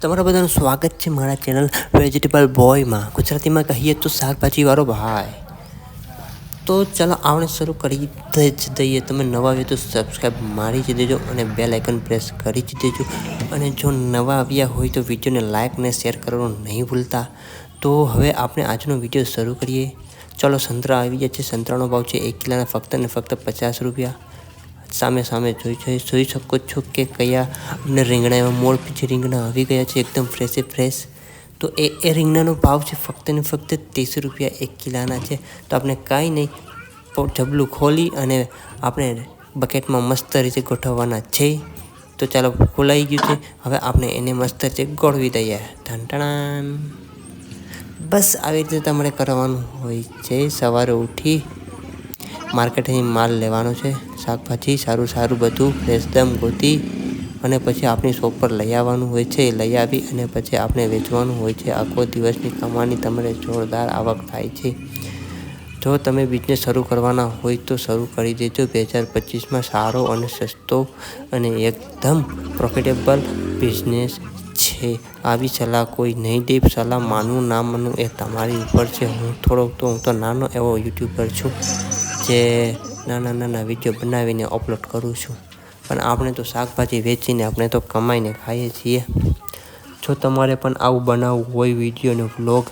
તમારા બધાનું સ્વાગત છે મારા ચેનલ વેજીટેબલ બોયમાં ગુજરાતીમાં કહીએ તો શાકભાજીવાળો ભાઈ. તો ચાલો આપણે શરૂ કરી જ દઈએ. તમે નવા આવ્યો તો સબસ્ક્રાઈબ મારી જ દેજો અને બેલ આઇકન પ્રેસ કરી જ દેજો. અને જો નવા આવ્યા હોય તો વિડીયોને લાઇક ને શેર કરવાનું નહીં ભૂલતા. તો હવે આપણે આજનો વીડિયો શરૂ કરીએ. ચાલો સંતરા આવી ગયા છે. સંતરાનો ભાવ છે એક કિલાના ફક્ત ને ફક્ત પચાસ રૂપિયા. સામે સામે જોઈ જોઈ જોઈ શકો છો કે કયા અમને રીંગણા એવા મોળ પીછે રીંગણા આવી ગયા છે, એકદમ ફ્રેશે ફ્રેશ તો એ એ રીંગણાનો ભાવ છે ફક્ત ને ફક્ત ત્રીસ રૂપિયા એક કિલાના છે. તો આપણે કાંઈ નહીં ઢબલું ખોલી અને આપણે બકેટમાં મસ્ત રીતે ગોઠવવાના છે. તો ચાલો ખોલાઈ ગયું છે. હવે આપણે એને મસ્ત રીતે ગોળવી દઈએ. ઢંટણાન બસ આવી રીતે તમારે કરવાનું હોય છે. સવારે ઉઠી માર્કેટથી માલ લેવાનો છે. શાકભાજી સારું સારું બધું ફ્રેશદમ ગોતી અને પછી આપણી શોપ પર લઈ આવવાનું હોય છે. લઈ આવી અને પછી આપણે વેચવાનું હોય છે. આખો દિવસની કમાણી તમારે જોરદાર આવક થાય છે. જો તમે બિઝનેસ શરૂ કરવાના હોય તો શરૂ કરી દેજો. બે હજાર પચીસમાં સારો અને સસ્તો અને એકદમ પ્રોફિટેબલ બિઝનેસ છે. આવી સલાહ કોઈ નહીં દે. સલાહ માનવું ના માનવું એ તમારી ઉપર છે. હું થોડોક તો, હું તો નાનો એવો યુટ્યુબર છું. જે નાના નાના વીડિયો બનાવીને અપલોડ કરું છું. પણ આપણે તો શાકભાજી વેચીને આપણે તો કમાઈને ખાઈએ છીએ. જો તમારે પણ આવું બનાવવું હોય વીડિયો અને વ્લોગ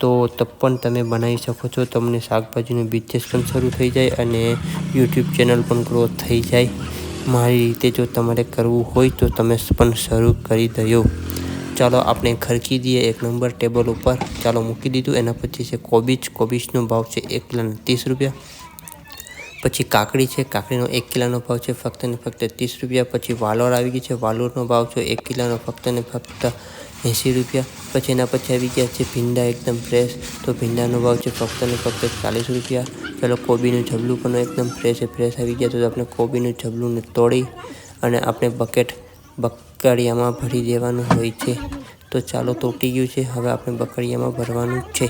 તો પણ તમે બનાવી શકો છો. તમને શાકભાજીનું બિઝનેસ પણ શરૂ થઈ જાય અને યુટ્યુબ ચેનલ પણ ગ્રોથ થઈ જાય. મારી રીતે જો તમારે કરવું હોય તો તમે પણ શરૂ કરી દો ચાલો આપણે ખરકી દઈએ એક નંબર ટેબલ ઉપર. ચાલો મૂકી દીધું. એના પછી છે કોબીજ. કોબીજનો ભાવ છે એક કિલોના ત્રીસ રૂપિયા. પછી કાકડી છે, કાકડીનો એક કિલોનો ભાવ છે, ફક્ત ને ફક્ત ત્રીસ રૂપિયા. પછી વાલોર આવી ગઈ છે, વાલોરનો ભાવ છે, એક કિલોનો ફક્ત ને ફક્ત એંસી રૂપિયા. પછી એના પછી આવી ગયા છે ભીંડા, એકદમ ફ્રેશ તો ભીંડાનો ભાવ છે ફક્ત ને ફક્ત ચાલીસ રૂપિયા. ચાલો, કોબીનું જબલું પણ એકદમ ફ્રેશ ફ્રેશ આવી ગયા તો આપણે કોબીનું જબલુંને તોડી અને આપણે બકેટ બકડિયામાં ભરી દેવાનું હોય છે. તો ચાલો તૂટી ગયું છે. હવે આપણે બકડિયામાં ભરવાનું છે.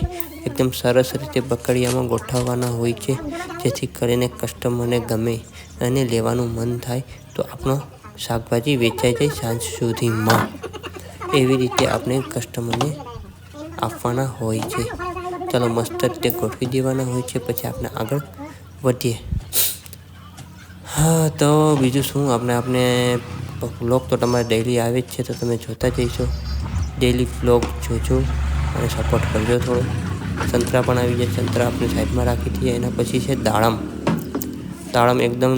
એકદમ સરસ રીતે બકડિયામાં ગોઠવવાના હોય છે, જેથી કરીને કસ્ટમરને ગમે અને લેવાનું મન થાય તો આપણો શાકભાજી વેચાઈ જાય સાંજ સુધીમાં. એવી રીતે આપણે કસ્ટમરને આપવાના હોય છે. ચાલો મસ્ત રીતે ગોઠવી દેવાના હોય છે, પછી આપણે આગળ વધીએ. હા, તો બીજું શું? આપણે આપણે બ્લોગ તો તમારે ડેઈલી આવે જ છે, તો તમે જોતા જઈશો. ડેઈલી બ્લોગ જોજો અને સપોર્ટ કરજો થોડો. સંતરા પણ આવી જાય સંતરા આપણે સાઈડમાં રાખી દઈએ એના પછી છે દાડમ. દાડમ એકદમ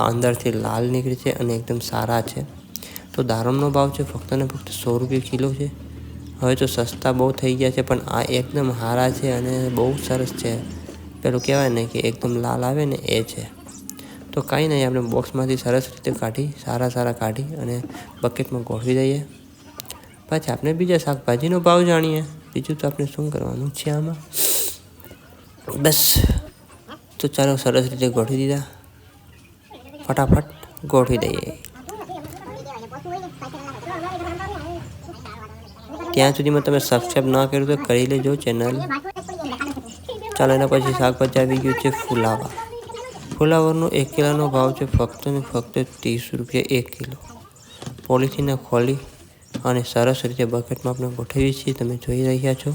અંદરથી લાલ નીકળે છે અને એકદમ સારા છે. તો દાડમનો ભાવ છે ફક્ત ને ફક્ત સો રૂપિયા કિલો છે. હવે તો સસ્તા બહુ થઈ ગયા છે, પણ આ એકદમ સારા છે અને બહુ સરસ છે. પેલું કહેવાય ને કે એકદમ લાલ આવે ને એ છે. તો કાંઈ નહીં, આપણે બોક્સમાંથી સરસ રીતે કાઢી, સારા સારા કાઢી અને બકેટમાં ગોઠવી દઈએ. પછી આપણે બીજા શાકભાજીનો ભાવ જાણીએ. બીજું તો આપણે શું કરવાનું છે આમાં? બસ. તો ચાલો સરસ રીતે ગોઠવી દીધા. ફટાફટ ગોઠવી દઈએ. ત્યાં સુધીમાં તમે સબસ્ક્રાઈબ ના કર્યું તો કરી લેજો ચેનલ. ચાલો એના પછી શાકભાજી આવી ગયું છે ફુલાવા. ફુલાવરનો એક કિલોનો ભાવ છે ફક્ત ને ફક્ત ત્રીસ રૂપિયા એક કિલો. પોલિથીનને ખોલી. અને સરસ રીતે બકેટમાં આપણે ગોઠવીએ છીએ. તમે જોઈ રહ્યા છો.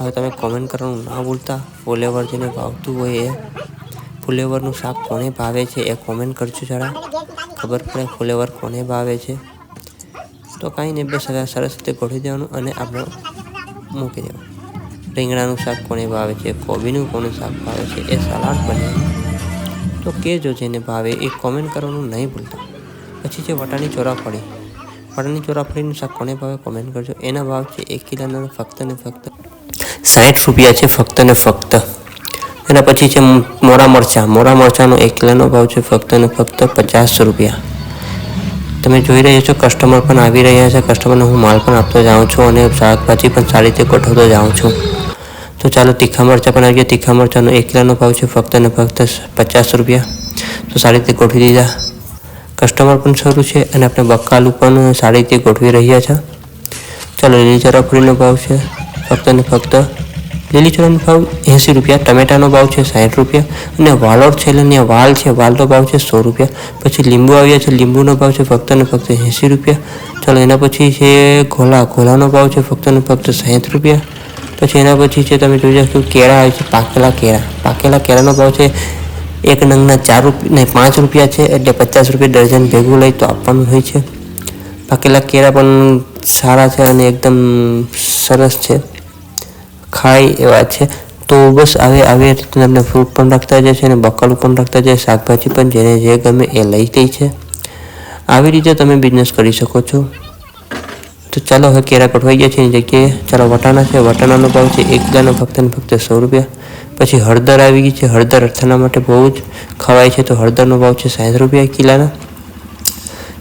હવે તમે કોમેન્ટ કરવાનું ના ભૂલતા. ફુલેવર જેને ભાવતું હોય એ. ફુલેવરનું શાક કોને ભાવે છે એ કોમેન્ટ કરજો જરા. ખબર પડે ફુલેવર કોને ભાવે છે. તો કાંઈ નહીં, બસ હવે સરસ રીતે ગોઠવી દેવાનું અને આપણે મૂકી દેવાનું. રીંગણાનું શાક કોને ભાવે છે, કોબીનું કોને શાક ભાવે છે, એ સલાડ બને. તો કહેજો જેને ભાવે, એ કોમેન્ટ કરવાનું નહીં ભૂલતા. પછી છે વટાણી ચોરાફળી વટાણી ચોરાફળીનું શાક કોને ભાવે કોમેન્ટ કરજો એના ભાવ છે એક કિલોના ફક્ત ને ફક્ત સાઠ રૂપિયા છે ફક્ત ને ફક્ત એના પછી છે મોરા મરચાં મોરા મરચાંનો એક કિલોનો ભાવ છે ફક્ત ને ફક્ત પચાસ રૂપિયા। તમે જોઈ રહ્યા છો કસ્ટમર પણ આવી રહ્યા છે. કસ્ટમરને હું માલ પણ આપતો જાઉં છું અને શાકભાજી પણ સારી રીતે ગોઠવતો જાઉં છું. તો ચાલો તીખા મરચાં પણ આવી ગયા તીખા મરચાંનો એક કિલોનો ભાવ છે ફક્ત ને ફક્ત પચાસ રૂપિયા. તો સારી રીતે ગોઠવી દીધા. કસ્ટમર પણ સારું છે અને આપણે બકાલું પણ સારી રીતે ગોઠવી રહ્યા છે. ચાલો, લીલી ચરાફળીનો ભાવ છે. ફક્ત ને ફક્ત લીલી ચોળાનો ભાવ એંસી રૂપિયા, ટમેટાનો ભાવ છે સાઠ રૂપિયા અને વાલોડ છે એટલે વાલ છે, વાલનો ભાવ છે સો રૂપિયા. પછી લીંબુ આવ્યા છે, લીંબુનો ભાવ છે ફક્ત ને ફક્ત એંસી રૂપિયા. ચાલો, એના પછી છે ઘોલા, ઘોલાનો ભાવ છે ફક્ત ને ફક્ત સાઠ રૂપિયા. પછી એના પછી છે, તમે જોઈ શકશો, કેળા આવે છે, પાકેલા કેળા. પાકેલા કેળાનો ભાવ છે એક નંગના ચાર રૂપિયા પાંચ રૂપિયા છે એટલે પચાસ રૂપિયા ડઝન ભેગું લઈ તો આપવાનું હોય છે. પાકેલા કેળા પણ સારા છે અને એકદમ સરસ છે. ખાય એવા છે. તો બસ આવે આવી રીતે તમને ફ્રૂટ પણ રાખતા છે અને બકલું પણ રાખતા જાય. શાકભાજી પણ જેને જે ગમે એ લઈ ગઈ છે. આવી રીતે તમે બિઝનેસ કરી શકો છો. તો ચાલો હવે કેરા કટવાઈ ગયા છે એની જગ્યાએ. ચાલો વટાણા છે. વટાણાનો ભાવ છે એક ગાનો ફક્ત ને ફક્ત સો રૂપિયા. પછી હળદર આવી ગઈ છે. હળદર અથાણા માટે બહુ જ ખવાય છે. તો હળદરનો ભાવ છે સાઠ રૂપિયા કિલાના.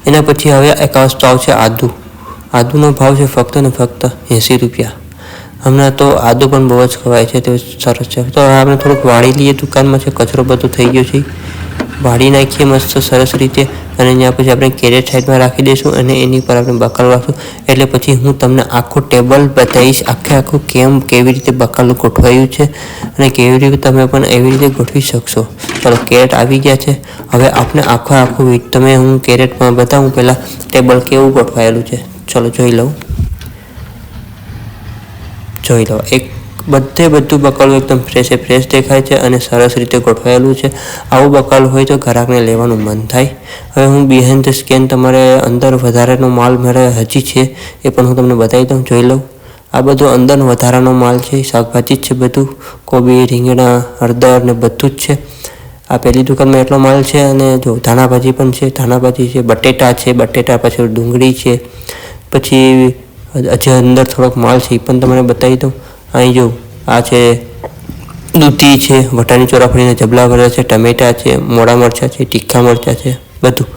એના પછી હવે એક વસ્તુ આવશે આદુ. આદુનો ભાવ છે ફક્ત ને ફક્ત એંસી રૂપિયા. હમણાં તો આદુ પણ બહુ જ ખવાય છે. તે સરસ છે. તો હવે આપણે થોડુંક વાળી લઈએ. દુકાનમાં છે. કચરો બધો થઈ ગયો છે. વાળી નાખીએ મસ્ત સરસ રીતે અને ત્યાં પછી આપણે કેરેટ સાઈડમાં રાખી દઈશું અને એની પર આપણે બકાલું રાખશું. એટલે પછી હું તમને આખું ટેબલ બતાવીશ, આખે આખું કેમ કેવી રીતે બકાલું ગોઠવાયું છે અને કેવી રીતે તમે પણ એવી રીતે ગોઠવી શકશો. ચાલો કેરેટ આવી ગયા છે. હવે આપણે આખો આખું તમે હું કેરેટમાં બતાવું પહેલાં ટેબલ કેવું ગોઠવાયેલું છે. ચલો, જોઈ લઉં. જોઈ લો એક બધે બધું બકાલું એકદમ ફ્રેશે ફ્રેશ દેખાય છે અને સરસ રીતે ગોઠવાયેલું છે. આવું બકાલ હોય તો ગ્રાહકને લેવાનું મન થાય. હવે હું બિહાઇન્ડ ધ સ્કેન તમારે અંદર વધારાનો માલ મારે હજી છે એ પણ હું તમને બતાવી દઉં, જોઈ લઉં. આ બધું અંદર વધારાનો માલ છે, શાકભાજી જ છે બધું, કોબી, રીંગણા, હળદર ને બધું જ છે. આ પહેલી દુકાનમાં એટલો માલ છે અને જો ધાણાભાજી પણ છે, ધાણાભાજી છે, બટેટા છે, બટેટા પછી ડુંગળી છે, પછી હજી અંદર થોડોક માલ છે એ પણ તમને બતાવી દઉં. અહીં જો આ છે દૂધી છે, વટાણી ચોરાફળીના જબલા ભરેલા છે, ટમેટા છે, મોડા મરચાં છે, તીખા મરચાં છે, બધું.